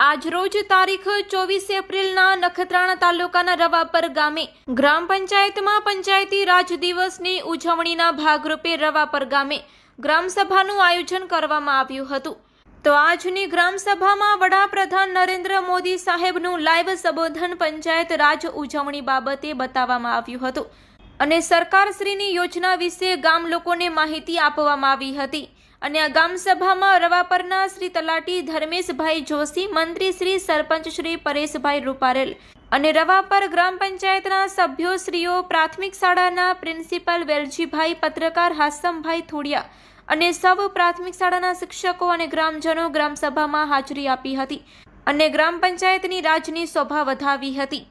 આયોજન ગ્રામસભાનું આયોજન કરવામાં આવ્યું હતું. તો આજની ગ્રામસભામાં વડાપ્રધાન નરેન્દ્ર મોદી સાહેબનું લાઈવ સંબોધન પંચાયત રાજ ઉજવણી બાબતે બતાવવામાં આવ્યું હતું. અને સરકારશ્રીની યોજના વિશે ગામ લોકોને માહિતી આપવામાં આવી હતી. અને આ ગામ સભામાં રવાપરના શ્રી તલાટી ધર્મેશભાઈ જોશી, મંત્રી શ્રી સરપંચ શ્રી પરેશભાઈ રૂપારેલ અને રવાપર ગ્રામ પંચાયતના સભ્યોશ્રીઓ પ્રાથમિક શાળાના પ્રિન્સિપાલ વેલજીભાઈ, પત્રકાર હાસમભાઈ થોડિયા અને સૌ પ્રાથમિક શાળાના શિક્ષકો અને ગ્રામજનો ગ્રામસભામાં હાજરી આપી હતી અને ગ્રામ પંચાયતની રાજની શોભા વધાવી હતી.